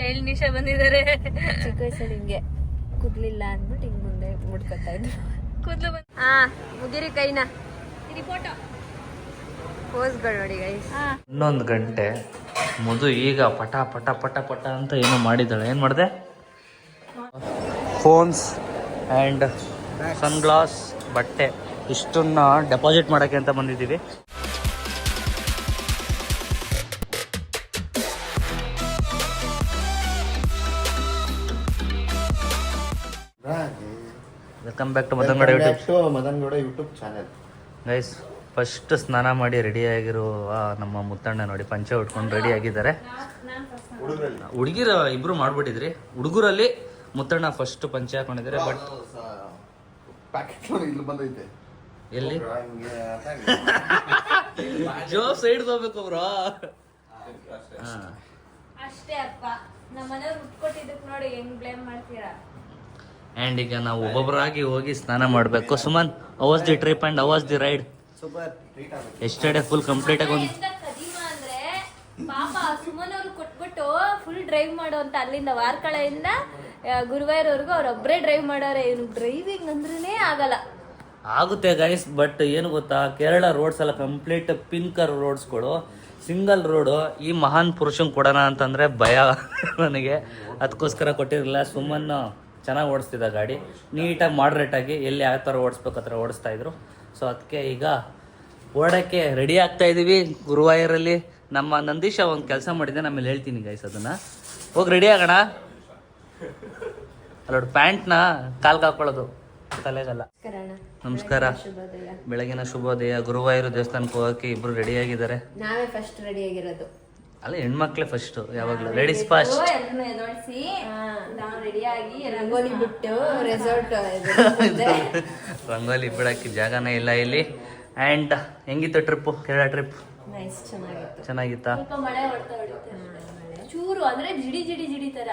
Child Nisha ಬಂದಿದ್ದಾರೆ. ಚಿಕ್ಕ ವಯಸ್ಸಲ್ಲಿ ಹಿಂಗೆ ಕುದ್ಲಿಲ್ಲ ಅಂದ್ಬಿಟ್ಟು ಹಿಂಗ್ ಮುಂದೆ ಮುಡ್ಕೊತಾ ಇದ್ರು. ಕೂದಲು ಬಂದು ಹಾ ಮುಗಿರಿ ಕೈನ. ಇದು ಫೋಟೋ ಪೋಸ್ಗಳು ನೋಡಿ ಗೈಸ್ ಹನ್ನೊಂದು ಗಂಟೆ ಮಧು ಈಗ ಪಟ ಪಟ ಪಟ ಪಟ ಅಂತ ಏನೋ ಮಾಡಿದ್ದಾಳೆ. ಏನು ಮಾಡಿದೆ? ಫೋನ್ಸ್ ಆ್ಯಂಡ್ ಸನ್ಗ್ಲಾಸ್ ಬಟ್ಟೆ. ಇಷ್ಟನ್ನ ಡೆಪಾಸಿಟ್ ಮಾಡೋಕ್ಕೆ ಅಂತ ಬಂದಿದ್ದೀವಿ. Welcome back to ಮದನ್ಗಡೆ YouTube Madan Gowda YouTube channel guys first ಸ್ನಾನ ಮಾಡಿ ರೆಡಿ ಆಗಿರುವ ನಮ್ಮ ಮುತ್ತಣ್ಣ ನೋಡಿ ಪಂಚೆ ಉಟ್ಕೊಂಡು ರೆಡಿ ಆಗಿದ್ದಾರೆ. ಹುಡುಗರಲ್ಲಿ. ಹುಡುಗಿರ ಇಬ್ರು ಮಾಡ್ಬಿಟ್ಟಿದ್ರಿ. ಹುಡುಗರಲ್ಲಿ ಮುತ್ತಣ್ಣ ಫಸ್ಟ್ ಪಂಚೆ ಹಾಕೊಂಡಿದ್ದಾರೆ ಬಟ್ ಪ್ಯಾಕೆಟ್ ಇಲ್ಲಿ ಬಂದೈತೆ. ಎಲ್ಲಿ. ಜೋ ಸೈಡ್ ಹೋಗ್ಬೇಕು ಬ್ರೋ. ಅಷ್ಟೇ ಅಪ್ಪ. ನಮ್ಮ ಮನೆಯವ್ರು ಉಟ್ಕೊಟ್ಟಿದ್ದಕ್ಕೆ ನೋಡಿ ಹೆಂಗ್ ಬ್ಲೇಮ್ ಮಾಡ್ತೀರಾ? ಆ್ಯಂಡ್ ಈಗ ನಾವು ಒಬ್ಬೊಬ್ಬರಾಗಿ ಹೋಗಿ ಸ್ನಾನ ಮಾಡಬೇಕು. Suman how was the trip and how was the ride super yesterday full complete ಆಗಿ ಒಂದು ಪಾಪ ಸುಮನ್ ಅವ್ರು ಕೊಟ್ಬಿಟ್ಟು ಫುಲ್ ಡ್ರೈವ್ ಮಾಡೋ ಅಂತ ಅಲ್ಲಿಂದ ವಾರ್ಕಳೆಯಿಂದ ಗುರುವಾಯೂರ್ವರೆಗೂ ಅವ್ರೊಬ್ಬರೇ ಡ್ರೈವ್ ಮಾಡೋರೆ. ಇವ್ನು ಡ್ರೈವಿಂಗ್ ಅಂದ್ರೇನೆ ಆಗಲ್ಲ. ಆಗುತ್ತೆ ಗೈಸ್ ಬಟ್ ಏನು ಗೊತ್ತಾ? ಕೇರಳ ರೋಡ್ಸ್ ಎಲ್ಲ ಕಂಪ್ಲೀಟ್ ಪಿಂಕರ್ ರೋಡ್ಸ್ಗಳು ಸಿಂಗಲ್ ರೋಡು ಈ ಮಹಾನ್ ಪುರುಷಂಗೆ ಕೊಡೋಣ ಅಂತಂದರೆ ಭಯ. ನನಗೆ. ಅದಕ್ಕೋಸ್ಕರ ಕೊಟ್ಟಿರಲಿಲ್ಲ. ಸುಮ್ಮನೆ ಚೆನ್ನಾಗಿ ಓಡಿಸ್ತಿದ್ದ ಗಾಡಿ. ನೀಟಾಗಿ ಮಾಡ್ರೇಟಾಗಿ ಎಲ್ಲಿ ಯಾವ ಥರ ಓಡಿಸ್ಬೇಕು ಆ ಥರ ಓಡಿಸ್ತಾ ಇದ್ರು. ಸೊ ಅದಕ್ಕೆ ಈಗ ಓಡೋಕ್ಕೆ ರೆಡಿ ಆಗ್ತಾ ಇದ್ದೀವಿ ಗುರುವಾಯೂರಲ್ಲಿ. ನಮ್ಮ ನಂದೀಶ ಒಂದು ಕೆಲಸ ಮಾಡಿದ್ದೆ ನಮ್ಮಲ್ಲಿ ಹೇಳ್ತೀನಿ ಗೈಸ್ ಅದನ್ನು. ಹೋಗಿ ರೆಡಿ ಆಗೋಣ. ಅಲ್ಲೋಡು ಪ್ಯಾಂಟ್ನ ಕಾಲ್ಗೆ ಹಾಕೊಳ್ಳೋದು ತಲೆಗಲ್ಲ. ನಮಸ್ಕಾರ. ಬೆಳಗಿನ ಶುಭೋದಯ. ಗುರುವಾಯೂರು ದೇವಸ್ಥಾನಕ್ಕೆ ಹೋಗೋಕ್ಕೆ ಇಬ್ರು ರೆಡಿ ಆಗಿದ್ದಾರೆ. ನಾವೇ ಫಸ್ಟ್ ರೆಡಿ ಆಗಿರೋದು. ಅಲ್ಲ ಹೆಣ್ಮಕ್ಳೆ ಫಸ್ಟ್ ಯಾವಾಗ್ಲೂ ಲೇಡೀಸ್ ಫಸ್ಟ್ ಎಲ್ಲರನ್ನ ಎದೊಳಿಸಿ ನಾವು ರೆಡಿ ಆಗಿ ರಂಗೋಲಿ ಬಿಟ್ಟು ರೆಸಾರ್ಟ್ ರಂಗೋಲಿ ಬಿಡಕ್ಕೆ ಜಾಗನೇ ಇಲ್ಲ ಇಲ್ಲಿ. ಆ್ಯಂಡ್ ಹೆಂಗಿತ್ತು ಟ್ರಿಪ್ಪು ಕೇರಳ ಟ್ರಿಪ್ ನೈಸ್ ಚೆನ್ನಾಗಿತ್ತು. ಚೆನ್ನಾಗಿತ್ತಾ? ಸ್ವಲ್ಪ ಮಳೆ ಹೊಡ್ತಾ ಹೊಡಿತಾ ಚೂರು ಅಂದ್ರೆ ಜಿಡಿ ಜಿಡಿ ಜಿಡಿ ತರ.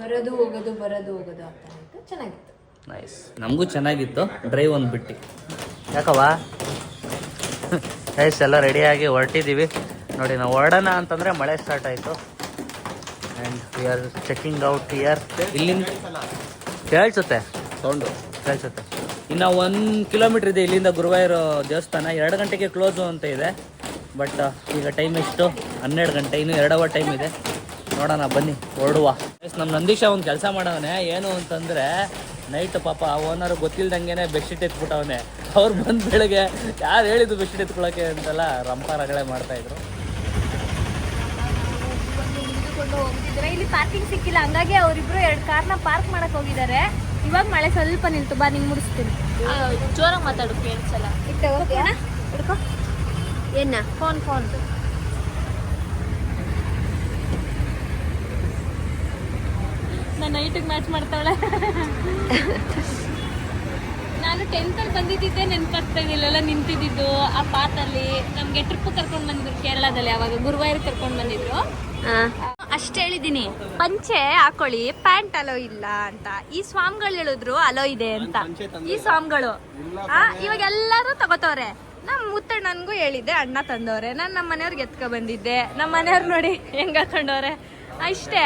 ಬರೋದು ಹೋಗೋದು ಬರೋದು ಹೋಗೋದು ಆಗ್ತಾ ಇತ್ತು. ಚೆನ್ನಾಗಿತ್ತು. ನೈಸ್ ನಮಗೂ ಚೆನ್ನಾಗಿತ್ತು. ಡ್ರೈವ್ ಒಂದು ಬಿಟ್ಟು. ಯಾಕವ್ವ? ನೈಸ್ ಎಲ್ಲ ರೆಡಿಯಾಗಿ ಹೊರಟಿದ್ದೀವಿ ನೋಡಿ ನಾವು ಹೊರಡೋಣ ಅಂತಂದರೆ ಮಳೆ ಸ್ಟಾರ್ಟ್ ಆಯ್ತು. And we are checking out here ಇಲ್ಲಿಂದ ಕೇಳಿಸುತ್ತೆ. ಸೌಂಡು. ಕೇಳಿಸುತ್ತೆ. ಇನ್ನು ಒಂದು ಕಿಲೋಮೀಟ್ರ್ ಇದೆ ಇಲ್ಲಿಂದ ಗುರುವಾಯೂರು ದೇವಸ್ಥಾನ. ಎರಡು ಗಂಟೆಗೆ ಕ್ಲೋಸು ಅಂತ ಇದೆ. ಬಟ್ ಈಗ ಟೈಮ್ ಎಷ್ಟು? ಹನ್ನೆರಡು ಗಂಟೆ ಇನ್ನು ಎರಡು ಅವರ್ ಟೈಮ್ ಇದೆ. ನೋಡೋಣ ಬನ್ನಿ ಹೊರಡುವ. ನಮ್ಮ ನಂದೀಶ ಒಂದು ಕೆಲಸ ಮಾಡವನೆ. ಏನು ಅಂತಂದರೆ ನೈಟ್ ಪಾಪ ಓನರ್ ಗೊತ್ತಿಲ್ದಂಗೆ ಬೆಡ್ಶೀಟ್ ಎತ್ಬಿಟ್ಟವನೆ. ಅವ್ರು ಬಂದ ಬೆಳಗ್ಗೆ ಯಾರು ಹೇಳಿದ್ದು ಬೆಡ್ಶೀಟ್ ಎತ್ಕೊಳಕ್ಕೆ ಅಂತೆಲ್ಲ ರಂಪಾರಗಳೇ ಮಾಡ್ತಾ ಮಾಡ್ತಾಯಿದ್ರು ಹಿಡಿದುಕೊಂಡು ಹೋಗ್ತಿದ್ರೆ ಇಲ್ಲಿ ಪಾರ್ಕಿಂಗ್ ಸಿಕ್ಕಿಲ್ಲ. ಹಂಗಾಗಿ ಅವರಿಬ್ರು ಎರಡು ಕಾರ್ನ ಪಾರ್ಕ್ ಮಾಡಕ್ ಹೋಗಿದ್ದಾರೆ. ಇವಾಗ ಮಳೆ ಸ್ವಲ್ಪ ನಿಲ್ತು. ಬಾ ನಿಂಗೆ ಮುಡಿಸ್ತೀನಿ. ಜೋರಾಗಿ ಮಾತಾಡು ಕೇಳಿಸಲ್ಲ ಹಿಡ್ಕೋ. ಏನ? Phone phone. ನಾನು ನೈಟಿಗೆ ಮ್ಯಾಚ್ ಮಾಡ್ತಾಳೆ ನಾನು ಟೆಂತಲ್ಲಿ ಬಂದಿದ್ದಿದ್ದೆ ನೆನ್ಪಾಗ್ತಾ ನಿಂತಿದ್ದು ನಿಂತಿದ್ದಿದ್ದು ಆ ಅಲ್ಲಿ. ನಮಗೆ ಟ್ರಿಪ್ ಕರ್ಕೊಂಡು ಬಂದಿದ್ರು ಕೇರಳದಲ್ಲಿ. ಅವಾಗ ಗುರುವಾರ ಕರ್ಕೊಂಡು ಬಂದಿದ್ರು. ಅಷ್ಟೇ ಹೇಳಿದ್ದೀನಿ. ಪಂಚೆ ಹಾಕೊಳ್ಳಿ ಪ್ಯಾಂಟ್ ಅಲೋ ಇಲ್ಲ ಅಂತ. ಈ ಸ್ವಾಮಿಗಳು ಹೇಳಿದ್ರು ಅಲೋ ಇದೆ ಅಂತ. ಈ ಸ್ವಾಮಿಗಳು. ಇವಾಗ ಎಲ್ಲರೂ ತಗೋತವ್ರೆ. ನಮ್ಮ ಮುತ್ತಣ್ಣನ್ಗೂ ಹೇಳಿದ್ದೆ ಅಣ್ಣ ತಂದವ್ರೆ. ನಾನು ನಮ್ಮ ಮನೆಯವ್ರಿಗೆ ಎತ್ಕೊ ಬಂದಿದ್ದೆ. ನಮ್ಮ ಮನೆಯವ್ರು ನೋಡಿ ಹೆಂಗ್ ಹಾಕೊಂಡವ್ರೆ. ಅಷ್ಟೇ.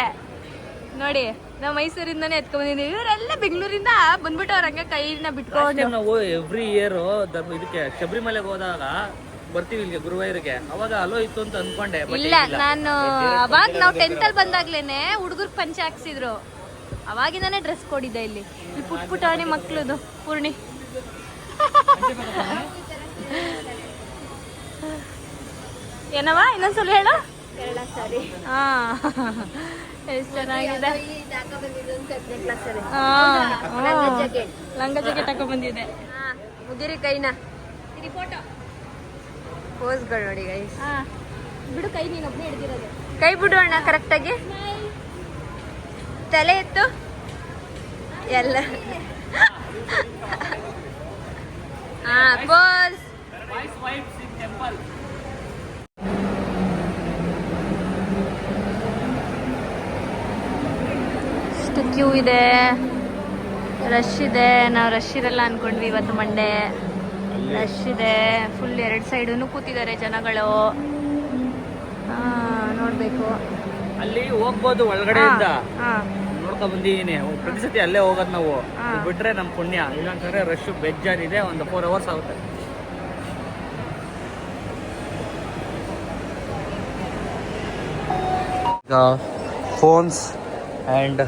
ನೋಡಿ ನಾವು ಮೈಸೂರಿಂದಾನೇ ಎತ್ಕೊ ಬಂದಿದ್ದೀವಿ. ಇವರೆಲ್ಲ ಬೆಂಗಳೂರಿಂದ ಬಂದ್ಬಿಟ್ಟವ್ರ ಹಂಗೆ ಕೈನ ಬಿಟ್ಕೊಂಡು. ನಾವು ಎವ್ರಿ ಇಯರ್ ಇದಕ್ಕೆ ಶಬರಿಮಲೆಗೆ ಹೋದಾಗ ಬರ್ತೀವಿ ಇಲ್ಲಿಗೆ ಗುರುವಾಯೂರಿಗೆ. ಅವಾಗ ಅಲೋ ಇತ್ತು ಅಂತ ಅನ್ಕೊಂಡೆ but ಇಲ್ಲ ಏನಿಲ್ಲ. ನಾನು ಅವಾಗ ನಾವು ಟೆಂತ್ ಅಲ್ಲಿ ಬಂದಾಗ್ಲೇನೆ ಹುಡುಗರು ಪಂಚೆ ಹಾಕ್ಸಿದ್ರು. ಅವಾಗಿಂದಾನೇ ಡ್ರೆಸ್ ಕೊಡಿದ್ದೆ ಇಲ್ಲಿ. ಇಲ್ಲಿ ಪುಟ್ ಪುಟಾಣಿ ಮಕ್ಳದು ಪೂರ್ಣಿ. ಏನವ ಇನ್ನೊಂದ್ಸಲ ಹೇಳು? ಹಾ. ಎಷ್ಟು ಚೆನ್ನಾಗಿದೆ. ಹಾ, ಲಂಗ ಹಾ. ಜಾಕೆಟ್. ಲಂಗ ಜಾಕೆಟ್ ಹಾಕೊಂಡ್ ಬಂದಿದ್ದೆ ಮುಗಿರಿ ಕೈನ. ಪೋಸ್ಗಳು ನೋಡಿ ಗೈಸ್ ಬಿಡು ಕೈ ಹಿಡ್ದಿರೋದು. ಕೈ ಬಿಡು ಅಣ್ಣ ಕರೆಕ್ಟಾಗಿ ತಲೆ ಎತ್ತು. ಎಲ್ಲ. ಹಾ ಪೋಸ್ ಕ್ಯೂ ಇದೆ. ರಶ್ ಇದೆ. ನಾವು ರಶ್ ಇರಲ್ಲ ಅನ್ಕೊಂಡ್ವಿ ಇವತ್ತು ಮಂಡೇ ರಶ್ ಇದೆ. ಫುಲ್ ಎರಡು ಸೈಡೂ ಕೂತಿದ್ದಾರೆ ಜನಗಳು. ನೋಡ್ಬೇಕು. ಅಲ್ಲಿ ಹೋಗ್ಬೋದು ಒಳಗಡೆಯಿಂದ ನೋಡ್ಕೊಂಡ್ ಬಂದಿದ್ದೀನಿ. ಪ್ರತಿ ಸತಿ ಅಲ್ಲೇ ಹೋಗೋದು ನಾವು. ಬಿಟ್ರೆ ನಮ್ ಪುಣ್ಯ. ಇಲ್ಲಾಂತಂದ್ರೆ ರಶ್ ಬೆಜ್ಜಾನಿದೆ ಒಂದು ಫೋರ್ ಅವರ್ಸ್ ಆಗುತ್ತೆ. ಫೋನ್ಸ್ ಆ್ಯಂಡ್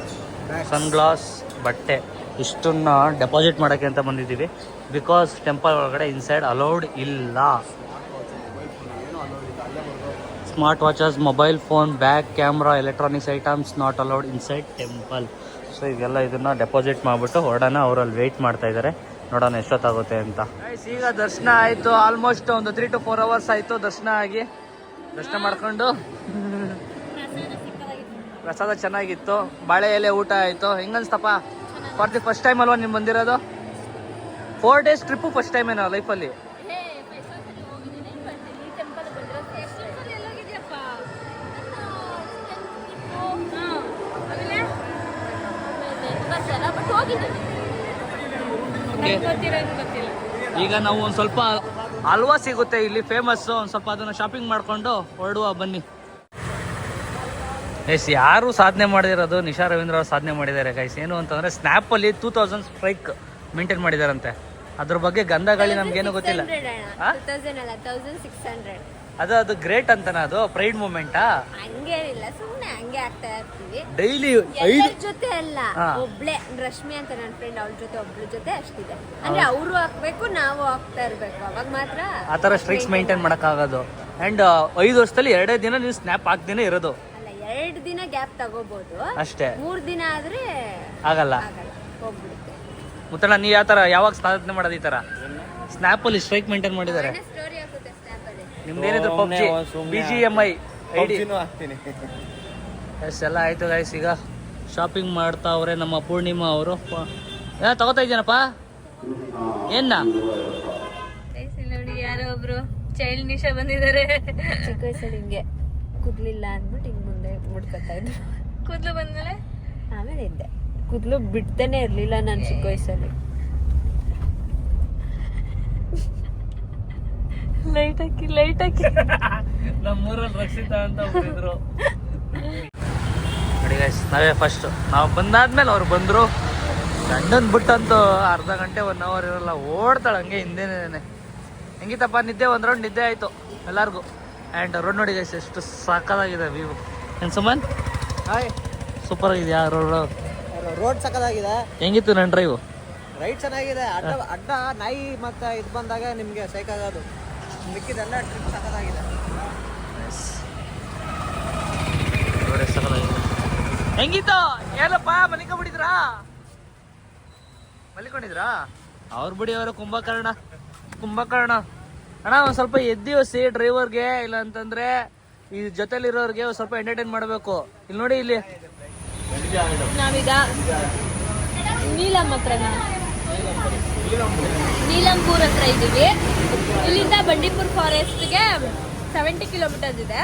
ಸನ್ಗ್ಲಾಸ್ ಬಟ್ಟೆ. ಇಷ್ಟನ್ನ ಡೆಪಾಸಿಟ್ ಮಾಡೋಕ್ಕೆ ಅಂತ ಬಂದಿದ್ದೀವಿ. ಬಿಕಾಸ್ ಟೆಂಪಲ್ ಒಳಗಡೆ ಇನ್ಸೈಡ್ ಅಲೌಡ್ ಇಲ್ಲ. Smart watches mobile phone bag camera electronics items not allowed inside temple so ಇವೆಲ್ಲ ಇದನ್ನ ಡೆಪಾಸಿಟ್ ಮಾಡಿಬಿಟ್ಟು ಹೊರಡೋಣ ಅವರಲ್ಲಿ ವೆಯ್ಟ್ ಮಾಡ್ತಾ ಇದ್ದಾರೆ ನೋಡೋಣ ಎಷ್ಟೊತ್ತಾಗುತ್ತೆ ಅಂತ. ಈಗ ದರ್ಶನ ಆಯಿತು. ಆಲ್ಮೋಸ್ಟ್ ಒಂದು ತ್ರೀ ಟು ಫೋರ್ ಅವರ್ಸ್ ಆಯಿತು ದರ್ಶನ ಆಗಿ. ದರ್ಶನ ಮಾಡಿಕೊಂಡು. ಪ್ರಸಾದ ಚೆನ್ನಾಗಿತ್ತು. ಬಾಳೆ ಎಲೆ ಊಟ ಆಯಿತು. ಹೆಂಗನ್ಸ್ತಪ್ಪ? ಫಾರ್ ದಿ ಫಸ್ಟ್ ಟೈಮ್ ಅಲ್ವಾ ನೀವು ಬಂದಿರೋದು? Four days trip first time ಏನೋ ಲೈಫಲ್ಲಿ ಈಗ ನಾವು ಒಂದು ಸ್ವಲ್ಪ ಹಲ್ವಾ ಸಿಗುತ್ತೆ ಇಲ್ಲಿ ಫೇಮಸ್ ಒಂದು ಸ್ವಲ್ಪ ಅದನ್ನು ಶಾಪಿಂಗ್ ಮಾಡಿಕೊಂಡು ಹೊರಡುವ ಬನ್ನಿ. ಎಸ್ ಯಾರು ಸಾಧನೆ ಮಾಡಿದಿರೋದು? ನಿಶಾ ರವೀಂದ್ರ ಅವರು ಸಾಧನೆ ಮಾಡಿದ್ದಾರೆ ಗೈಸ್ ಏನು ಅಂತಂದ್ರೆ ಸ್ನ್ಯಾಪಲ್ಲಿ ಟೂ ತೌಸಂಡ್ ಸ್ಟ್ರೈಕ್ ಮೇಂಟೈನ್ ಮಾಡಿದಾರಂತೆ. ಅದ್ರ ಬಗ್ಗೆ ಗಂಧಗಾಳಿ ನಮ್ಗೇನು ಗೊತ್ತಿಲ್ಲ. ಅದು ಅದು ಗ್ರೇಟ್ ಅಂತನ ಅದು? ಪ್ರೈಡ್ ಮೂಮೆಂಟಾ ಹಂಗೇನಿಲ್ಲ ಸುಮ್ಮನೆ ಹಂಗೆ ಆಗ್ತಾ ಇರ್ತೀವಿ. ಡೈಲಿ ಜೊತೆ ಅಲ್ಲ ಒಬ್ಳೆ ರಶ್ಮಿ ಅಂತ ನನ್ನ ಫ್ರೆಂಡ್ ಅವಳ ಜೊತೆ ಒಬ್ಳ ಜೊತೆ ಅಷ್ಟಿದೆ. ಅಂದ್ರೆ ಅವರು ಹಾಕ್ಬೇಕು ನಾವು ಹಾಕ್ತಾ ಇರ್ಬೇಕು ಅವಾಗ ಮಾತ್ರ ಆ ಥರ ಸ್ಟ್ರಿಕ್ಸ್ ಮೇಂಟೈನ್ ಮಾಡೋಕ್ಕಾಗೋದು. ಆ್ಯಂಡ್ ಐದು ವರ್ಷದಲ್ಲಿ ಎರಡೇ ದಿನ ನೀವು ಸ್ನ್ಯಾಪ್ ಹಾಕ್ದೇನೆ ಇರೋದು. ಎರಡು ದಿನ ಗ್ಯಾಪ್ ತಗೋಬಹುದು ಅಷ್ಟೇ? ಮೂರು ದಿನ ಆದ್ರೆ ಆಗಲ್ಲ? ಆಗಲ್ಲ. ಹೋಗ್ಬಿಡುತ್ತೆ. ಮುತ್ತಣ್ಣ ನೀ ಯಾವ ತರ ಯಾವಾಗ ಸಾಧನೆ ಮಾಡೋದು ಈ ಥರ ಸ್ನ್ಯಾಪಲ್ಲಿ ಸ್ಟ್ರೈಕ್ ಮೇಂಟೈನ್ ಮಾಡಿದ್ದಾರೆ. ಸ್ಟೋರಿ ಹಾಕುತ್ತೆ ಸ್ನ್ಯಾಪ್ ಅಲ್ಲಿ. ನಿಮ್ದೇನಿದ್ರು PUBG BGMI G M I ID ಹಾಕ್ತೀನಿ. ಆಯ್ತು ಗೈಸ್ ಈಗ ಶಾಪಿಂಗ್ ಮಾಡ್ತಾ ಅವ್ರೆ ನಮ್ಮ ಪೂರ್ಣಿಮಾ ಅವರು ಏನ ತಗೋತಾ ಇದ್ದೀನಪ್ಪ? ಏನ ನೋಡಿ ಯಾರೋ ಒಬ್ರು ಚೈಲ್ಡ್ ನಿಶಾ ಬಂದಿದ್ದಾರೆ. ಚಿಕ್ಕ ವಯಸ್ಸಲ್ಲಿ ಹಿಂಗೆ ಕುದ್ಲಿಲ್ಲ ಅಂದ್ಬಿಟ್ಟು ಇದ್ರು ಕೂದಲು ಬಂದ್ಮೇಲೆ? ಆಮೇಲೆ ಇದ್ದೆ. ಕೂದಲು ಬಿಡ್ತಾನೆ ಇರ್ಲಿಲ್ಲ ನಾನು ಚಿಕ್ಕ ವಯಸ್ಸಲ್ಲಿ. ಲೈಟ್ ಹಾಕಿ ಲೈಟ್ ಹಾಕಿ. ನಮ್ಮೂರಲ್ಲಿ ರಕ್ಷಿತಾ ಅಂತ ಹೋಗಿದ್ರು ನೋಡಿ ಗೈಸ್ ನಾವೇ ಫಸ್ಟ್ ನಾವು ಬಂದಾದ್ಮೇಲೆ ಅವ್ರು ಬಂದ್ರು. ಗಂಡನ್ ಬಿಟ್ಟಂತೂ ಅರ್ಧ ಗಂಟೆ ಒನ್ ಅವರ್ ಇರಲ್ಲ ಓಡ್ತಾಳೆ ಹಂಗೆ ಹಿಂದೆನೇ ಹೆಂಗಿತ್ತಪ್ಪ ನಿದ್ದೆ ಒಂದ್ ರೌಂಡ್ ನಿದ್ದೆ ಆಯ್ತು ಎಲ್ಲಾರ್ಗು. ಆ್ಯಂಡ್ ರೋಡ್ ನೋಡಿ ಗೈಸ್ ಎಷ್ಟು ಸಾಕಾಗಿದೆ ವ್ಯೂ ಏನ್ ಸುಮನ್ ಹಾಯ್. ಸೂಪರ್ ಆಗಿದೆಯಾ ರೋಡ್ ರೋಡ್ ಸಕದಾಗಿದೆ ಹೆಂಗಿತ್ತು ನನ್ನ ಡ್ರೈವ್ ರೈಟ್ ಚೆನ್ನಾಗಿದೆ. ಅಡ್ಡ ಅಡ್ಡ ನಾಯಿ ಮತ್ತೆ ಇದು ಬಂದಾಗ ನಿಮಗೆ ಸೈಕಾಗೋದು ಮಿಕ್ಕಿದೆಲ್ಲ ಟ್ರಿಪ್ ಸಕ್ಕದಾಗಿದೆ ಹೆಂಗಿತ್ತು? ಏನಪ್ಪ ಬಿಡಿದ್ರಾ ಮಲಿಕೊಂಡಿದ್ರಾ? ಅವ್ರ ಬಿಡಿ ಅವರು ಕುಂಭಕರ್ಣ. ಕುಂಭಕರ್ಣ. ಅಣ್ಣ ಒಂದು ಸ್ವಲ್ಪ ಎದ್ದಿವಸಿ ಡ್ರೈವರ್ಗೆ ಇಲ್ಲ ಅಂತಂದ್ರೆ ಈ ಜೊತೆಲಿರೋರಿಗೆ ಸ್ವಲ್ಪ ಎಂಟರ್ಟೈನ್ ಮಾಡಬೇಕು. ಇಲ್ಲಿ ನೋಡಿ ಇಲ್ಲಿ. ನಾವೀಗ ನೀಲಂ ಹತ್ರ ನೀಲಂಪೂರ್ ಹತ್ರ ಇದ್ದೀವಿ. ಇಲ್ಲಿಂದ ಬಂಡೀಪುರ್ ಫಾರೆಸ್ಟ್ಗೆ ಸೆವೆಂಟಿ ಕಿಲೋಮೀಟರ್ಸ್ ಇದೆ.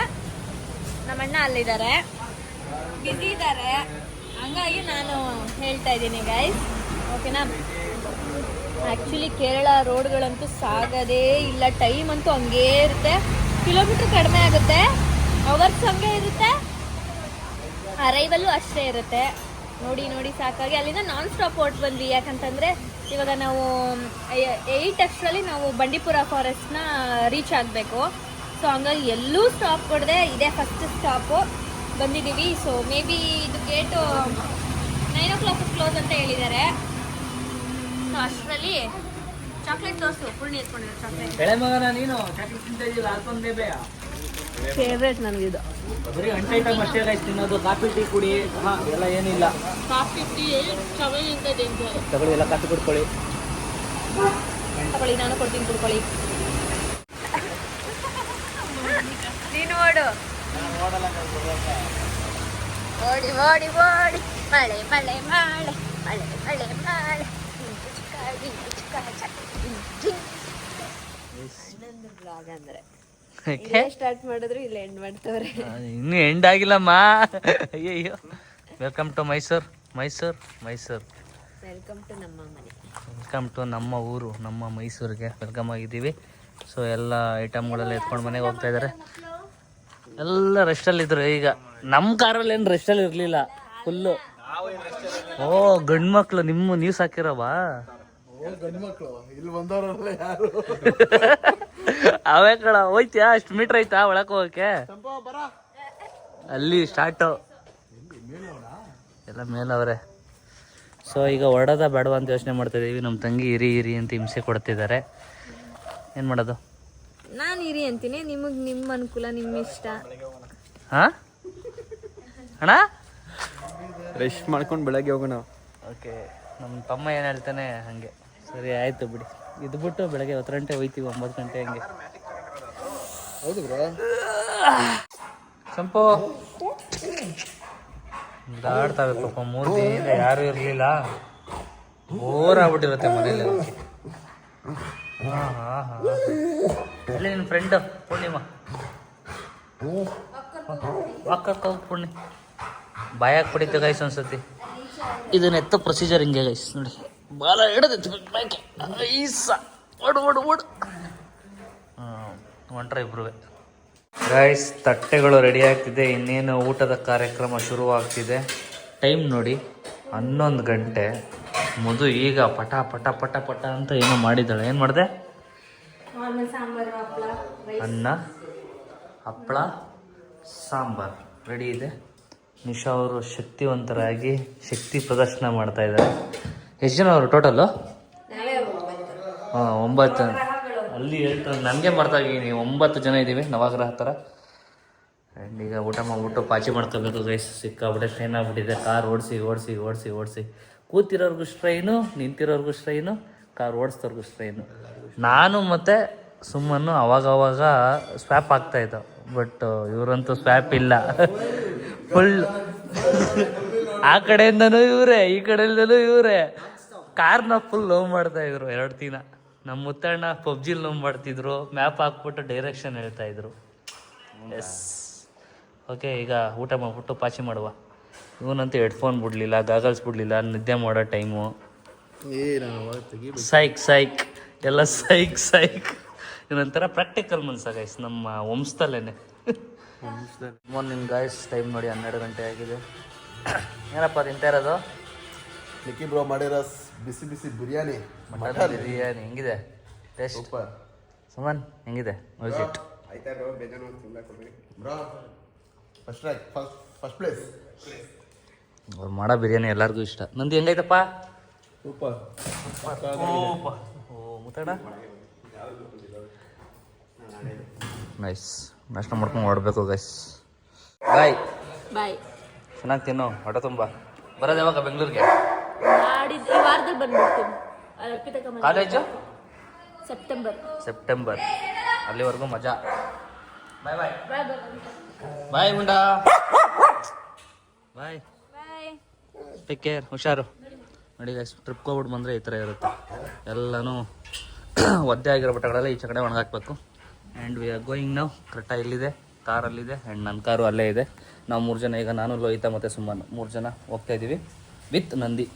ನಮ್ಮಣ್ಣ ಅಲ್ಲಿದ್ದಾರೆ. ಬಿಸಿ ಇದ್ದಾರೆ. ಹಂಗಾಗಿ ನಾನು ಹೇಳ್ತಾ ಇದ್ದೀನಿ ಗೈಸ್ ಓಕೆನಾ ಆ್ಯಕ್ಚುಲಿ ಕೇರಳ ರೋಡ್ಗಳಂತೂ ಸಾಗದೇ ಇಲ್ಲ. ಟೈಮ್ ಅಂತೂ ಹಂಗೇ ಇರುತ್ತೆ. ಕಿಲೋಮೀಟ್ರ್ ಕಡಿಮೆ ಆಗುತ್ತೆ. ಅವರ್ಸ್ ಹಂಗೆ ಇರುತ್ತೆ? ಅರೈವಲ್ಲೂ ಅಷ್ಟೇ ಇರುತ್ತೆ. ನೋಡಿ ನೋಡಿ ಸಾಕಾಗಿ. ಅಲ್ಲಿಂದ ನಾನ್ ಸ್ಟಾಪ್ ಓಟ್ ಬಂದ್ವಿ. ಯಾಕಂತಂದ್ರೆ ಇವಾಗ ನಾವು ಏಯ್ಟ್ ಅಷ್ಟರಲ್ಲಿ ನಾವು ಬಂಡೀಪುರ ಫಾರೆಸ್ಟ್ನ ರೀಚ್ ಆಗಬೇಕು. ಸೊ ಹಂಗಾಗಿ ಎಲ್ಲೂ ಸ್ಟಾಪ್ ಕೊಡದೆ ಇದೇ ಫಸ್ಟ್ ಸ್ಟಾಪು ಬಂದಿದ್ದೀವಿ. ಸೊ ಮೇ ಬಿ ಇದು gate nine o'clock close ಅಂತ ಹೇಳಿದ್ದಾರೆ. ಸೊ ಅಷ್ಟರಲ್ಲಿ ಚಾಕ್ಲೇಟ್ ದೋಸು ಪುಳ್ಳಿ ಎತ್ಕೊಂಡಿರೋ ಚಾಕ್ಲೇಟ್. ಎಳೆ ಮಗನ ನೀನು? ಚಾಕ್ಲೇಟ್ ತಿಂತ ಅಲ್ಪೊಂದ್ ಬೇಬೆ. ಫೇವ್ರೇಟ್ ನನಗಿದು. ಬರೀ ಹಣ್ಣು ಐಟಮ್ ಅಷ್ಟೇ ರೈಸ್ ತಿನ್ನೋದು? ಕಾಫಿ ಟೀ ಕುಡಿ ಹಾ ಎಲ್ಲ ಏನಿಲ್ಲ. ಕಾಫಿ ಟೀ ಅಂತ ಡೇಂಜರ್ ತಗೊಳ್ಳಿ ಎಲ್ಲ ಕಾಫಿ ಕುಡ್ಕೊಳ್ಳಿ. ತಗೊಳ್ಳಿ ನಾನು ಕೊಡ್ತೀನಿ ಕುಡ್ಕೊಳ್ಳಿ. ನೀನು ಓಡು. ಓಡಿ ಓಡಿ ಓಡಿ. ಮಳೆ ಮಳೆ ಮಳೆ. ಮಳೆ ಮಳೆ ಮಳೆ. ಇನ್ನೊಂದು ಬ್ಲಾಗ್ ಅಂದ್ರೆ. ಸ್ಟಾರ್ಟ್ ಮಾಡಿದ್ರು ಇಲ್ಲಿ ಎಂಡ್ ಮಾಡ್ತವ್ರೆ. ಇನ್ನು ಎಂಡ್ ಆಗಿಲ್ಲಮ್ಮ. ಅಯ್ಯಯ್ಯೋ. Welcome to Mysore Mysore Mysore welcome to ನಮ್ಮ ಮನೆ. ವೆಲ್ಕಮ್ ಟು ನಮ್ಮ ಊರು ನಮ್ಮ ಮೈಸೂರಿಗೆ ವೆಲ್ಕಮ್ ಆಗಿದ್ದೀವಿ. ಸೊ ಎಲ್ಲ ಐಟಮ್ಗಳೆಲ್ಲ ಎತ್ಕೊಂಡು ಮನೆಗೆ ಹೋಗ್ತಾ ಇದ್ದಾರೆ ಎಲ್ಲ ರೆಸ್ಟಲ್ಲಿದ್ದರು ಈಗ. ನಮ್ಮ ಕಾರಲ್ಲಿ ಏನು ರೆಸ್ಟಲ್ಲಿ ಇರಲಿಲ್ಲ ಫುಲ್ಲು ಓ ಗಂಡು ಮಕ್ಕಳು ನಿಮ್ಮ ನೀವು ಸಾಕಿರವಾ? ಗಂಡು ಮಕ್ಕಳು ಇಲ್ಲಿ ಬಂದವರಲ್ಲ ಯಾರು? ಅವೇ ಕಣ ಹೋಯ್ತಿಯಾ? ಅಷ್ಟು ಮೀಟ್ರ್ ಐತಾ ಒಳಕ್ ಹೋಗಕ್ಕೆ? ಬರ. ಅಲ್ಲಿ ಸ್ಟಾರ್ಟು ಎಲ್ಲ ಮೇಲವ್ರೆ. ಸೊ ಈಗ ಹೊಡೋದ ಬೇಡವ ಅಂತ ಯೋಚನೆ ಮಾಡ್ತಾ ಇದೀವಿ. ನಮ್ಮ ತಂಗಿ ಇರಿ ಇರಿ ಅಂತ ಹಿಂಸೆ ಕೊಡ್ತಿದ್ದಾರೆ. ಏನು ಮಾಡೋದು? ನಾನು ಇರಿ ಅಂತೀನಿ. ನಿಮಗೆ ನಿಮ್ಮ ಅನುಕೂಲ ನಿಮ್ಮ ಇಷ್ಟ. ಹಾ? ಅಣ್ಣ? ರೆಸ್ಟ್ ಮಾಡ್ಕೊಂಡು ಬೆಳಗ್ಗೆ ಹೋಗೋಣ. ಓಕೆ ನಮ್ಮ ತಮ್ಮ ಏನು ಹೇಳ್ತಾನೆ ಹಾಗೆ. ಸರಿ ಆಯ್ತು ಬಿಡಿ. ಇದು ಬಿಟ್ಟು ಬೆಳಗ್ಗೆ ಹತ್ತು ಗಂಟೆ ಹೋಯ್ತೀವಿ ಒಂಬತ್ತು ಗಂಟೆ ಹಂಗೆ. ಹೌದು ಬ್ರೋ. ಸಂಪು. ದಾಡ್ತಾವೆ ಪಾಪ ಮೂರು ದಿನ ಯಾರು ಇರಲಿಲ್ಲ. ಬೋರ್ ಆಗ್ಬಿಟ್ಟಿರುತ್ತೆ ಮನೇಲಿ ಹಾಂ ಹಾಂ ಹಾಂ. ಅಲ್ಲಿ ನಿನ್ನ ಫ್ರೆಂಡ್ ಪೂರ್ಣಿಮಾ. ವಾಕಕ್ಕೆ ಹೋಗಿ ಪೂರ್ಣಿ. ಬಾಯಾಗ ಪಡಿತು ಗೈಸ್ ಅನ್ಸತಿ ಇದನ್ನ ಎತ್ತ ಪ್ರೊಸೀಜರ್ ಹಿಂಗೆ ಗೈಸ್ ನೋಡಿ. ಬಾಲ ಹಿಡಿದು ಬಾಯ್ಕೆ ಐಸ. ಓಡು ಓಡು ಓಡು. ಒಂಟ್ರ ಹೊಂಟ್ರ ಇಬ್ರು ಗೈಸ್ ತಟ್ಟೆಗಳು ರೆಡಿ ಆಗ್ತಿದೆ. ಇನ್ನೇನು ಊಟದ ಕಾರ್ಯಕ್ರಮ ಶುರುವಾಗ್ತಿದೆ. ಟೈಮ್ ನೋಡಿ ಹನ್ನೊಂದು ಗಂಟೆ. ಮಧು ಈಗ ಪಟ ಪಟ ಪಟ ಪಟ ಅಂತ ಏನೋ ಮಾಡಿದ್ದಾಳೆ. ಏನು ಮಾಡಿದೆ? ಅನ್ನ ಹಪ್ಪಳ ಸಾಂಬಾರ್. ರೆಡಿ ಇದೆ? ನಿಶಾ ಅವರು ಶಕ್ತಿವಂತರಾಗಿ ಶಕ್ತಿ ಪ್ರದರ್ಶನ ಮಾಡ್ತಾ ಇದ್ದಾರೆ. ಎಷ್ಟು ಜನ ಅವರು ಟೋಟಲ್ಲು ಹಾಂ ಒಂಬತ್ತು. ಜನ ಅಲ್ಲಿ ಹೇಳ್ತಾರೆ ನನಗೆ ನೀವು ಒಂಬತ್ತು ಜನ ಇದ್ದೀವಿ ನವಗ್ರಹ ಥರ ಆ್ಯಂಡ್ ಈಗ ಊಟ ಮಾಡಿಬಿಟ್ಟು ಪಾಚಿ ಮಾಡ್ಕೋಬೇಕು ಗೈಸ್ ಸಿಕ್ಕಾಬಿಟ್ಟೆ ಸ್ಟ್ರೈನ್ ಆಗಿಬಿಟ್ಟಿದೆ. ಕಾರ್ ಓಡಿಸಿ ಓಡಿಸಿ ಓಡಿಸಿ ಓಡಿಸಿ. ಕೂತಿರೋರ್ಗೂ ಸ್ಟ್ರೈನು ನಿಂತಿರೋರ್ಗೂ ಸ್ಟ್ರೈನು ಕಾರ್ ಓಡಿಸ್ತೋರ್ಗೂ ಸ್ಟ್ರೈನು ನಾನು ಮತ್ತು ಸುಮ್ಮನ್ನು ಅವಾಗವಾಗ ಸ್ವ್ಯಾಪ್ ಆಗ್ತಾ ಇದ್ದವು ಬಟ್ ಇವರಂತೂ ಸ್ವ್ಯಾಪ್ ಇಲ್ಲ. ಫುಲ್ ಆ ಕಡೆಯಿಂದನೂ ಇವರೇ ಈ ಕಡೆಯಿಂದನೂ ಇವರೇ. ಕಾರ್ನ ಫುಲ್ ಲವ್ ಮಾಡ್ತಾ ಇದ್ರು ಎರಡು ದಿನ. ನಮ್ಮ ಮುತ್ತಣ್ಣ ಪಬ್ಜಿಲ್ ಲವ್ ಮಾಡ್ತಿದ್ರು ಮ್ಯಾಪ್ ಹಾಕ್ಬಿಟ್ಟು ಡೈರೆಕ್ಷನ್ ಹೇಳ್ತಾ ಇದ್ರು. ಎಸ್ ಓಕೆ ಈಗ ಊಟ ಮಾಡ್ಬಿಟ್ಟು ಪಾಚಿ ಮಾಡುವ. ಇವನಂತೂ ಹೆಡ್ಫೋನ್ ಬಿಡಲಿಲ್ಲ ಗಾಗಲ್ಸ್ ಬಿಡಲಿಲ್ಲ ನಿದ್ದೆ ಮಾಡೋ ಟೈಮು ಸೈಕ್ ಸೈಕ್ ಎಲ್ಲ ಸೈಕ್ ಸೈಕ್ ಇವನಂತರ ಪ್ರಾಕ್ಟಿಕಲ್ ಮನ್ಸ ಗೈಸ್ ನಮ್ಮ ವಂಶದಲ್ಲೇನೆ. ಮಾರ್ನಿಂಗ್ ಗಾಯ್ಸ್ ಟೈಮ್ ನೋಡಿ ಹನ್ನೆರಡು ಗಂಟೆ ಆಗಿದೆ. ಏನಪ್ಪ ತಿಂತಾ ಇರೋದು? ನಿಖಿ ಬ್ರೋ ಮಾಡಿರೋ ಸ್- ಬಿಸಿ ಬಿಸಿ ಬಿರಿಯಾನಿ. ಮಟನ್ ಬಿರಿಯಾನಿ. ಹೆಂಗಿದೆ? ಟೇಸ್ಟ್ ಸೂಪರ್ ಸುಮನ್ ಹೆಂಗಿದೆ? ವಿಸಿಟ್ ಆಯ್ತಾ ಬ್ರೋ ಬೇಜಾರು bro first rank first first place ಅವ್ರು ಮಾಡೋ ಬಿರಿಯಾನಿ ಎಲ್ಲರಿಗೂ ಇಷ್ಟ. ನಂದು ಹೆಂಗೈತಪ್ಪ? ಸೂಪರ್ ಓ ಮುತ್ತಡ ನೈಸ್ ನಾಷ್ಟ ಮಾಡ್ಕೊಂಡು ಮಾಡಬೇಕು ಗೈಸ್ ಬಾಯ್ ಬಾಯ್ ಚೆನ್ನಾಗಿ ತಿನ್ನು ಹೊಟ್ಟೆ ತುಂಬ. ಬರೋದು ಯಾವಾಗ ಬೆಂಗಳೂರಿಗೆ? ಆಡಿದ್ದು ಈ ವಾರದಲ್ಲಿ ಬಂದ್ಬಿಡ್ತೀನಿ. Arpita Kamal college September. September. ಅಲ್ಲಿವರೆಗೂ ಮಜಾ. ಬಾಯ್ ಬಾಯ್ ಬಾಯ್ ಬಾಯ್ ಬಾಯ್ ಟೇಕ್ ಕೇರ್ ಹುಷಾರು. ನೋಡಿ ಗೈಸ್ ಟ್ರಿಪ್ ಹೋಗ್ಬಿಟ್ಟು ಬಂದರೆ ಈ ಥರ ಇರುತ್ತೆ. ಎಲ್ಲನೂ ಒದ್ದೆ ಆಗಿರೋ ಬಟ್ಟೆಗಳೆಲ್ಲ ಈಚೆ ಕಡೆ ಒಣಗಾಕ್ಬೇಕು. ಆ್ಯಂಡ್ ವಿ ಆರ್ ಗೋಯಿಂಗ್ ನಾವು ಕರೆಕ್ಟಾಗಿ ಇಲ್ಲಿದೆ. ಕಾರಲ್ಲಿದೆ ಆ್ಯಂಡ್ ನನ್ನ ಕಾರು ಅಲ್ಲೇ ಇದೆ. ನಾವು ಮೂರು ಜನ ಈಗ ನಾನು ಲೋಹಿತ ಮತ್ತು ಸುಮ್ಮನ್ ಮೂರು ಜನ ಹೋಗ್ತಾ ಇದ್ದೀವಿ ವಿತ್ ನಂದಿ.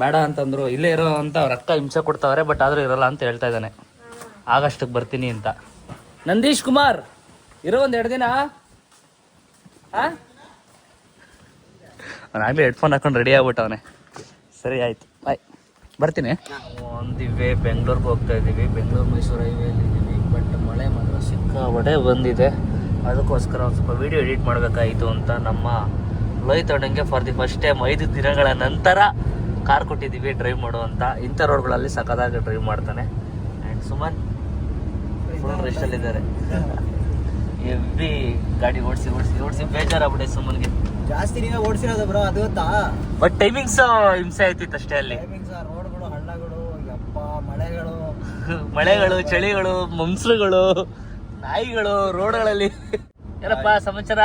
ಬೇಡ ಅಂತಂದ್ರು ಇಲ್ಲೇ ಇರೋ ಅಂತ ಅವ್ರ ಅಕ್ಕ ಹಿಂಸೆ ಕೊಡ್ತಾವ್ರೆ ಬಟ್ ಆದರೂ ಇರಲ್ಲ ಅಂತ ಹೇಳ್ತಾ ಇದ್ದಾನೆ. ಆಗಸ್ಟಿಗೆ ಬರ್ತೀನಿ ಅಂತ. ನಂದೀಶ್ ಕುಮಾರ್ ಇರೋ ಒಂದು ಎರಡು ದಿನ? ಹಾಂ ಅವನಾಗಲೇ ಹೆಡ್ಫೋನ್ ಹಾಕೊಂಡು ರೆಡಿ ಆಗ್ಬಿಟ್ಟವನೆ ಸರಿ ಆಯ್ತು. ಬಾಯ್ ಬರ್ತೀನಿ. ಒಂದಿವೆ ಬೆಂಗಳೂರಿಗೆ ಹೋಗ್ತಾ ಇದ್ದೀವಿ ಬೆಂಗಳೂರು ಮೈಸೂರು ಹೈವೇಲಿ ಇದ್ದೀವಿ ಬಟ್ ಮಳೆ ಮಾತ್ರ ಸಿಕ್ಕಾಬಡೆ ಬಂದಿದೆ. ಅದಕ್ಕೋಸ್ಕರ ಒಂದು ಸ್ವಲ್ಪ ವಿಡಿಯೋ ಎಡಿಟ್ ಮಾಡಬೇಕಾಯಿತು ಅಂತ ನಮ್ಮ ಲೋಹಿತ್ ಅಣ್ಣಂಗೆ ಫಾರ್ ದಿ ಫಸ್ಟ್ ಟೈಮ್ ಐದು ದಿನಗಳ ನಂತರ ಕಾರ್ ಕೊಟ್ಟಿದ್ದೀವಿ ಡ್ರೈವ್ ಮಾಡು ಅಂತ. ಇಂಥ ರೋಡ್ಗಳಲ್ಲಿ ಸಖತ್ತಾಗಿ ಡ್ರೈವ್ ಮಾಡ್ತಾನೆ. ಆ್ಯಂಡ್ ಸುಮನ್ ಫುಲ್ ರೆಸ್ಟಲ್ಲಿದ್ದಾರೆ ಎವ್ರಿ ಗಾಡಿ ಓಡಿಸಿ ಓಡಿಸಿ ಓಡಿಸಿ ಬೇಜಾರಾಗ್ಬಿಟ್ಟೆ ಸುಮನ್ಗೆ. ಜಾಸ್ತಿ ನೀವೇ ಓಡಿಸಿರೋದು ಬ್ರೋ ಅದು ಗೊತ್ತಾ? ಬಟ್ ಟೈಮಿಂಗ್ಸ್ ಹಿಂಸೆ ಆಯ್ತಿತ್ತು ಅಷ್ಟೇ ಅಲ್ಲಿ. ಟೈಮಿಂಗ್ಸ್ ರೋಡ್ಗಳು ಹಳ್ಳಗಳು ಯಪ್ಪ ಮಳೆಗಳು. ಮಳೆಗಳು ಚಳಿಗಳು ಮಂಸ್ರುಗಳು ನಾಯಿಗಳು ರೋಡ್ಗಳಲ್ಲಿ. ಏನಪ್ಪ ಸಮಾಚಾರ?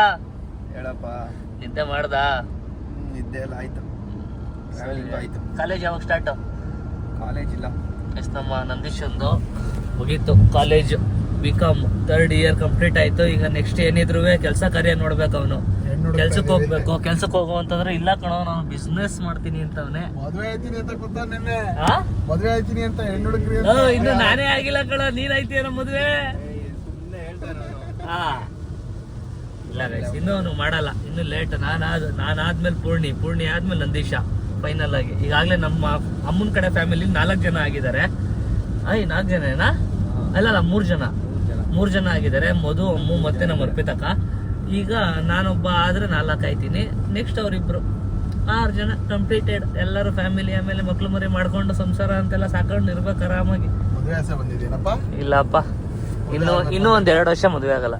ಹೇಳಪ್ಪ. ನಿದ್ದೆ ಮಾಡ್ದ? ನಿದ್ದೆ ಎಲ್ಲ ಆಯ್ತು. ಆಯ್ತು. ಕಾಲೇಜ್ ಯಾವಾಗ ಸ್ಟಾರ್ಟ್ ಕಾಲೇಜ್ ಇಲ್ಲ. ಎಸ್ ನಮ್ಮ ನಂದೀಶ್ ಒಂದು ಮುಗೀತು. College B com third year complete ಆಯ್ತು. ಈಗ ನೆಕ್ಸ್ಟ್ ಏನಿದ್ರು ಕೆಲಸ ಕಾರ್ಯ ನೋಡ್ಬೇಕು ಅವನು. ಕೆಲ್ಸಕ್ಕೆ ಹೋಗ್ಬೇಕು. ಕೆಲ್ಸಕ್ಕೆ ಹೋಗೋ ಅಂತಂದ್ರೆ ಇಲ್ಲ ಕಣೋ ನಾನು ಬಿಸ್ನೆಸ್ ಮಾಡ್ತೀನಿ ಅಂತವನೆ. ಮದ್ವೆ ಆಯ್ತೀನಿ ಅಂತ ಆ? ಮದ್ವೆ ಆಯ್ತೀನಿ ಅಂತ ಇನ್ನು ನಾನೇ ಆಗಿಲ್ಲ ಕಣ. ನೀನ್ ಆಯ್ತೀಯ ಮದುವೆ? ಇಲ್ಲ ಗೈಸ್ ಇನ್ನೂ ಅವನು ಮಾಡಲ್ಲ. ಇನ್ನು ಲೇಟ್ ನಾನು ನಾನಾದ್ಮೇಲೆ ಪೂರ್ಣಿ. ಪೂರ್ಣಿ ಆದ್ಮೇಲೆ ನಂದೀಶ ಫೈನಲ್ ಆಗಿ. ಈಗಾಗಲೇ ನಮ್ಮ ಅಮ್ಮನ ಕಡೆ ಫ್ಯಾಮಿಲಿ ನಾಲ್ಕು ಜನ ಆಗಿದ್ದಾರೆ. ಐ ನಾಲ್ಕು ಜನನಾ ಅಲ್ಲ ಅಲ್ಲ ಮೂರು ಜನ. ಮೂರು ಜನ. ಆಗಿದ್ದಾರೆ. ಮಧು ಅಮ್ಮು ಮತ್ತೆ ನಮ್ಮ ಅರ್ಪಿತಕ್ಕ. ಈಗ ನಾನೊಬ್ಬ ಆದ್ರೆ ನಾಲ್ಕು ಆಯ್ತೀನಿ. ನೆಕ್ಸ್ಟ್ ಅವರಿಬ್ರು. ಆರು ಜನ ಕಂಪ್ಲೀಟೆಡ್ ಎಲ್ಲರೂ ಫ್ಯಾಮಿಲಿ ಆಮೇಲೆ ಮಕ್ಳು ಮರಿ ಮಾಡ್ಕೊಂಡು ಸಂಸಾರ ಅಂತೆಲ್ಲ ಸಾಕೊಂಡು ಇರ್ಬೇಕು ಆರಾಮಾಗಿ. ಇಲ್ಲಪ್ಪ. ಇನ್ನು ಇನ್ನೂ ಒಂದ್ ಎರಡು ವರ್ಷ ಮದುವೆ ಆಗಲ್ಲ.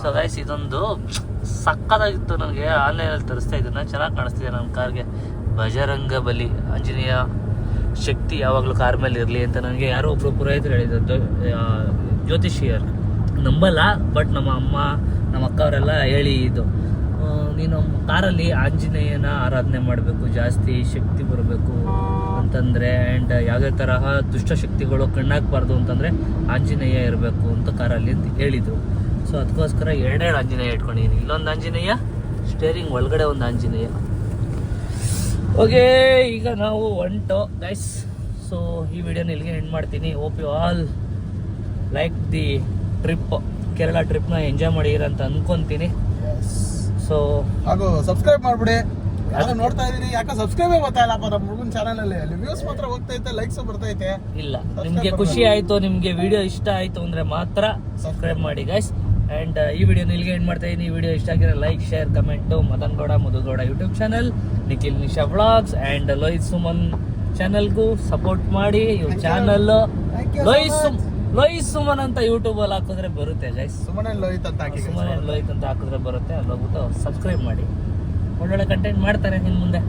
ಸೊ ಗೈಸ್ ಇದೊಂದು ಸಕ್ಕದಾಗಿತ್ತು ನನಗೆ. ಆನ್ಲೈನಲ್ಲಿ ತರಿಸ್ತಾ ಇದ್ದೀನಿ ಚೆನ್ನಾಗಿ ಕಾಣಿಸ್ತಿದೆ ನನ್ನ ಕಾರ್ಗೆ. ಬಜರಂಗ ಬಲಿ ಆಂಜನೇಯ ಶಕ್ತಿ ಯಾವಾಗಲೂ ಕಾರ್ ಮೇಲೆ ಇರಲಿ ಅಂತ ನನಗೆ ಯಾರೋ ಒಬ್ರು ಪುರೋಹಿತರು ಹೇಳಿದ್ದು ಜ್ಯೋತಿಷಿಯರು. ನಂಬಲ್ಲ ಬಟ್ ನಮ್ಮ ಅಮ್ಮ ನಮ್ಮ ಅಕ್ಕ ಅವರೆಲ್ಲ ಹೇಳಿ ಇದು ನೀನು ಕಾರಲ್ಲಿ ಆಂಜನೇಯನ ಆರಾಧನೆ ಮಾಡಬೇಕು. ಜಾಸ್ತಿ ಶಕ್ತಿ ಬರಬೇಕು. ಅಂತಂದ್ರೆ ಆ್ಯಂಡ್ ಯಾವುದೇ ತರಹ ದುಷ್ಟಶಕ್ತಿಗಳು ಕಣ್ಣಾಗಬಾರ್ದು ಅಂತಂದ್ರೆ ಆಂಜನೇಯ ಇರಬೇಕು ಅಂತ ಕಾರಲ್ಲಿ ಅಂತ ಹೇಳಿದ್ರು. ಸೊ ಅದಕ್ಕೋಸ್ಕರ ಎರಡೆರಡು ಆಂಜನೇಯ ಇಟ್ಕೊಂಡಿದ್ದೀನಿ ಇಲ್ಲೊಂದು ಆಂಜನೇಯ ಸ್ಟೇರಿಂಗ್ ಒಳಗಡೆ ಒಂದು ಆಂಜನೇಯ. ಓಕೆ ಈಗ ನಾವು ಒಂಟು ಗೈಸ್ ಸೊ ಈ ವಿಡಿಯೋನ ಇಲ್ಲಿಗೆ ಎಂಡ್ ಮಾಡ್ತೀನಿ. Hope you all like the trip Kerala ಟ್ರಿಪ್ನ enjoy ಮಾಡಿರಂತ ಅನ್ಕೊಂತೀನಿ. ಸೊ ಹಾಗೂ ಸಬ್ಸ್ಕ್ರೈಬ್ ಮಾಡ್ಬಿಡಿ. ಯಾರೋ ನೋಡ್ತಾ ಇದೀನಿ ಯಾಕೆ ಸಬ್ಸ್ಕ್ರೈಬೇ ಬರ್ತಾ ಇಲ್ಲಪ್ಪ ನಮ್ಮ ಹುಡುಗನ ಚಾನಲ್ ಅಲ್ಲಿ. ಅಲ್ಲಿ ವ್ಯೂಸ್ ಮಾತ್ರ ಹೋಗ್ತೈತೆ ಲೈಕ್ಸ್ ಬರ್ತೈತೆ ಇಲ್ಲ. ನಿಮ್ಗೆ ಖುಷಿ ಆಯ್ತು ನಿಮ್ಗೆ ವಿಡಿಯೋ ಇಷ್ಟ ಆಯ್ತು ಅಂದ್ರೆ ಮಾತ್ರ ಸಬ್ಸ್ಕ್ರೈಬ್ ಮಾಡಿ ಗೈಸ್ ಅಂಡ್ ಈ ವಿಡಿಯೋ ಇಲ್ಲಿಗೆ ಎಂಡ್ ಮಾಡ್ತಾ ಇದೀನಿ ಈ ವಿಡಿಯೋ ಇಷ್ಟ ಆಗಿರೋ like share comment Madan Gowda Madhugowda YouTube channel Nikhil Nisha vlogs and Lohith Suman ಚಾನಲ್ಗೂ support ಮಾಡಿ. ಇವ್ರ ಚಾನಲ್ ಲೋಹಿತ್ ಸುಮ್ ಲೋಹಿತ್ ಸುಮನ್ ಅಂತ ಯೂಟ್ಯೂಬ್ ಅಲ್ಲಿ ಹಾಕಿದ್ರೆ ಬರುತ್ತೆ ಗೈಸ್ ಸುಮ್ಮನೆ ಲೋಹಿತ್ ಅಂತ ಹಾಕಿ ಸುಮನ್ ಲೋಹಿತ್ ಅಂತ ಹಾಕಿದ್ರೆ ಬರುತ್ತೆ ಅಲ್ಲಿ ಹೋಗ್ಬಿಟ್ಟು ಸಬ್ಸ್ಕ್ರೈಬ್ ಮಾಡಿ. ಒಳ್ಳೊಳ್ಳೆ ಕಂಟೆಂಟ್ ಮಾಡ್ತಾರೆ ಇನ್ನು ಮುಂದೆ.